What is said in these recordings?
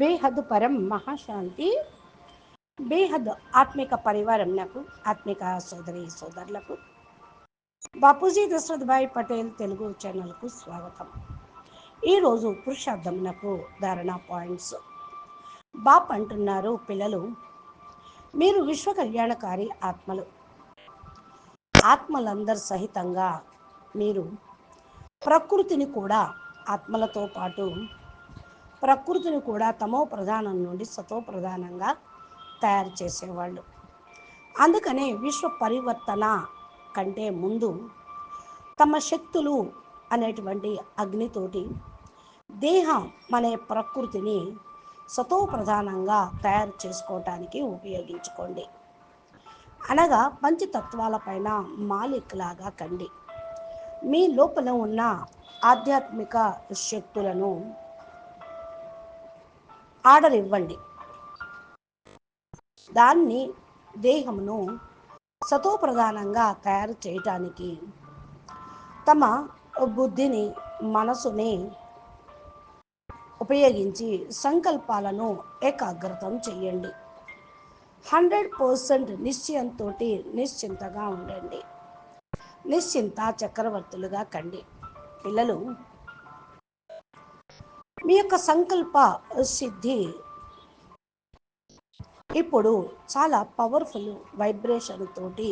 బేహద్ పరం మహాశాంతి. బేహద్ ఆత్మిక పరివారం నాకు ఆత్మిక సోదరి సోదరులకు. బాపూజీ దశరథ్భాయ్ పటేల్ తెలుగు ఛానల్కు స్వాగతం. ఈరోజు పురుషార్థమునకు ధారణ పాయింట్స్. బాప్ అంటున్నారు పిల్లలు మీరు విశ్వ కళ్యాణకారి ఆత్మలు. ఆత్మలందరి సహితంగా మీరు ప్రకృతిని కూడా ఆత్మలతో పాటు ప్రకృతిని కూడా తమో ప్రధానం నుండి సతో ప్రధానంగా తయారు చేసేవాళ్ళు. అందుకనే విశ్వ పరివర్తన కంటే ముందు తమ శక్తులు అనేటువంటి అగ్నితోటి దేహం అనే ప్రకృతిని సతో ప్రధానంగా తయారు చేసుకోవటానికి ఉపయోగించుకోండి. అనగా పంచతత్వాలపైన మాలిక్లాగా కండి. మీ లోపల ఉన్న ఆధ్యాత్మిక శక్తులను ఆర్డర్ ఇవ్వండి. దాన్ని దేహమును సతోప్రధానంగా తయారు చేయటానికి తమ బుద్ధిని మనసుని ఉపయోగించి సంకల్పాలను ఏకాగ్రతం చేయండి. హండ్రెడ్ పర్సెంట్ నిశ్చయంతో నిశ్చింతగా ఉండండి. నిశ్చింత చక్రవర్తులుగా కండి. పిల్లలు మీ యొక్క సంకల్ప సిద్ధి. ఇప్పుడు చాలా పవర్ఫుల్ వైబ్రేషన్ తోటి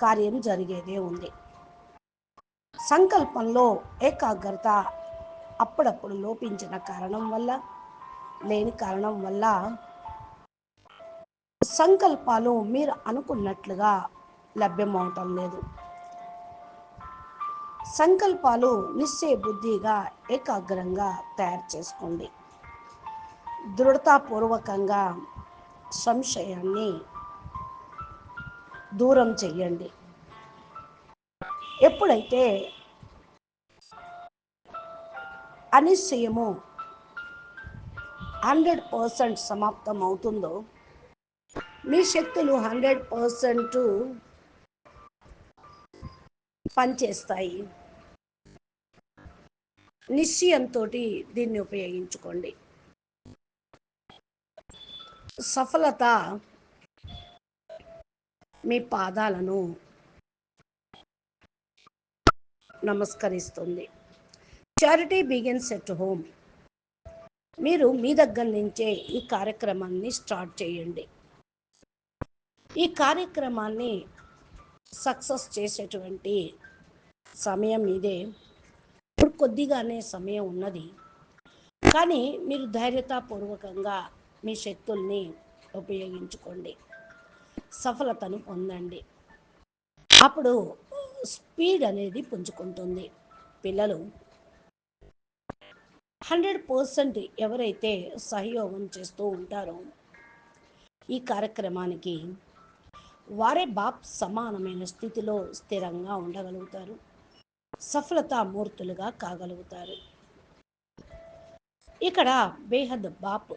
కార్యం జరిగేదే ఉంది. సంకల్పంలో ఏకాగ్రత అప్పుడప్పుడు లోపించిన కారణం వల్ల లేని కారణం వల్ల సంకల్పాలు మీరు అనుకున్నట్లుగా లభ్యమవటం లేదు. సంకల్పాలు నిశ్చయ బుద్ధిగా ఏకాగ్రంగా తయారు చేసుకోండి. దృఢతాపూర్వకంగా సంశయాన్ని దూరం చెయ్యండి. ఎప్పుడైతే అనిశ్చయము హండ్రెడ్ పర్సెంట్ సమాప్తం అవుతుందో మీ శక్తులు హండ్రెడ్ పర్సెంట్ పనిచేస్తాయి. నిశ్చయంతో దీన్ని ఉపయోగించుకోండి. సఫలత మీ పాదాలను నమస్కరిస్తుంది. Charity begins at home. మీరు మీ దగ్గర నుంచే ఈ కార్యక్రమాన్ని స్టార్ట్ చేయండి. ఈ కార్యక్రమాన్ని సక్సెస్ చేసేటువంటి సమయం ఇదే. ఇప్పుడు కొద్దిగానే సమయం ఉన్నది. కానీ మీరు ధైర్యతాపూర్వకంగా మీ శక్తుల్ని ఉపయోగించుకోండి. సఫలతను పొందండి. అప్పుడు స్పీడ్ అనేది పుంజుకుంటుంది. పిల్లలు హండ్రెడ్ పర్సెంట్ ఎవరైతే సహయోగం చేస్తూ ఉంటారో ఈ కార్యక్రమానికి వారే బాప్ సమానమైన స్థితిలో స్థిరంగా ఉండగలుగుతారు. సఫలతామూర్తులుగా కాగలుగుతారు. ఇక్కడ బేహద్ బాప్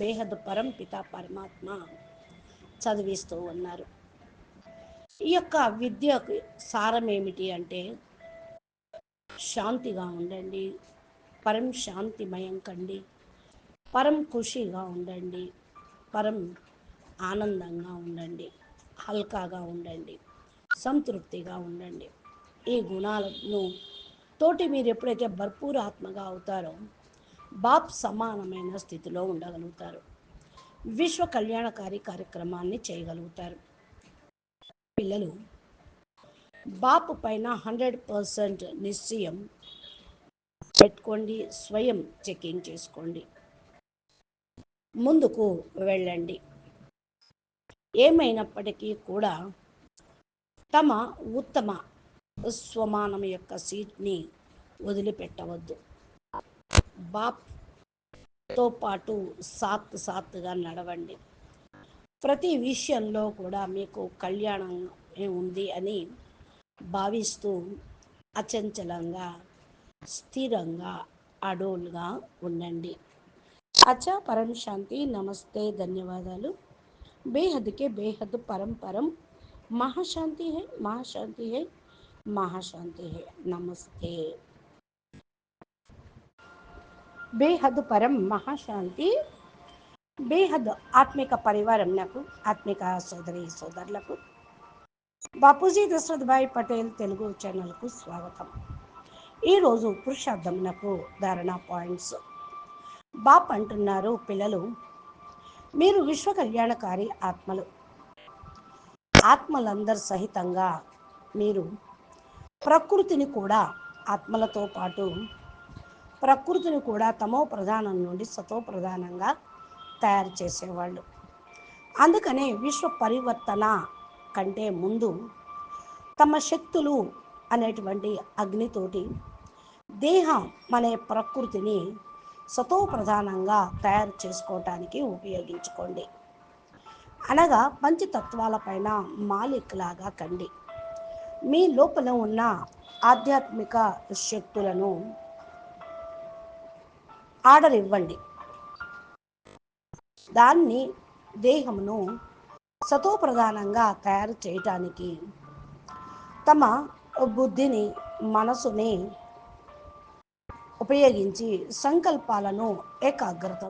బేహద్ పరం పిత పరమాత్మ చదివిస్తూ ఉన్నారు. ఈ యొక్క విద్య సారం ఏమిటి అంటే శాంతిగా ఉండండి పరం శాంతిమయం కండి పరం ఖుషిగా ఉండండి పరం ఆనందంగా ఉండండి. హల్కాగా ఉండండి సంతృప్తిగా ఉండండి. ఈ గుణాలను తోటి మీరు ఎప్పుడైతే భర్పూర్ ఆత్మగా అవుతారో బాప్ సమానమైన స్థితిలో ఉండగలుగుతారు. విశ్వ కళ్యాణకారి కార్యక్రమాన్ని చేయగలుగుతారు. పిల్లలు బాపు పైన హండ్రెడ్ పర్సెంట్ నిశ్చయం పెట్టుకోండి స్వయం చెకింగ్ చేసుకోండి. ముందుకు వెళ్ళండి. ఏమైనప్పటికీ కూడా తమ ఉత్తమ స్వమానం యొక్క సీట్ని వదిలిపెట్టవద్దు. బాప్తో పాటు సాత్ సాత్గా నడవండి. ప్రతి విషయంలో కూడా మీకు కళ్యాణం ఉంది అని భావిస్తూ అచంచలంగా స్థిరంగా అడోల్గా ఉండండి. అచ్చా పరం శాంతి నమస్తే. ధన్యవాదాలు. బేహద్కే బేహద్ పరం పరం महाशांति है महाशांति है महाशांति है नमस्ते బేహద్ పరం మహాశాంతి బేహద్ ఆత్మిక పరివారం నాకు ఆత్మిక సోదరి సోదరులకు బాపూజీ దశరథ్ భాయ్ పటేల్ తెలుగు ఛానల్కు స్వాగతం ఈరోజు పురుషార్థమునకు ధారణ పాయింట్స్ బాప్ అంటున్నారు పిల్లలు మీరు విశ్వ కళ్యాణకారి ఆత్మలు. ఆత్మలందరి సహితంగా మీరు ప్రకృతిని కూడా ఆత్మలతో పాటు ప్రకృతిని కూడా తమో ప్రధానం నుండి సతో ప్రధానంగా తయారు చేసేవాళ్ళు. అందుకనే విశ్వ పరివర్తన కంటే ముందు తమ శక్తులు అనేటువంటి అగ్నితోటి దేహం అనే ప్రకృతిని సతో ప్రధానంగా తయారు చేసుకోవటానికి ఉపయోగించుకోండి. అనగా పంచతత్వాలపైన మాలిక్ లాగా కండి. మీ లోపల ఉన్న ఆధ్యాత్మిక శక్తులను ఆర్డర్ ఇవ్వండి దాన్ని దేహమును సతోప్రధానంగా తయారు చేయటానికి తమ బుద్ధిని మనసుని ఉపయోగించి సంకల్పాలను ఏకాగ్రత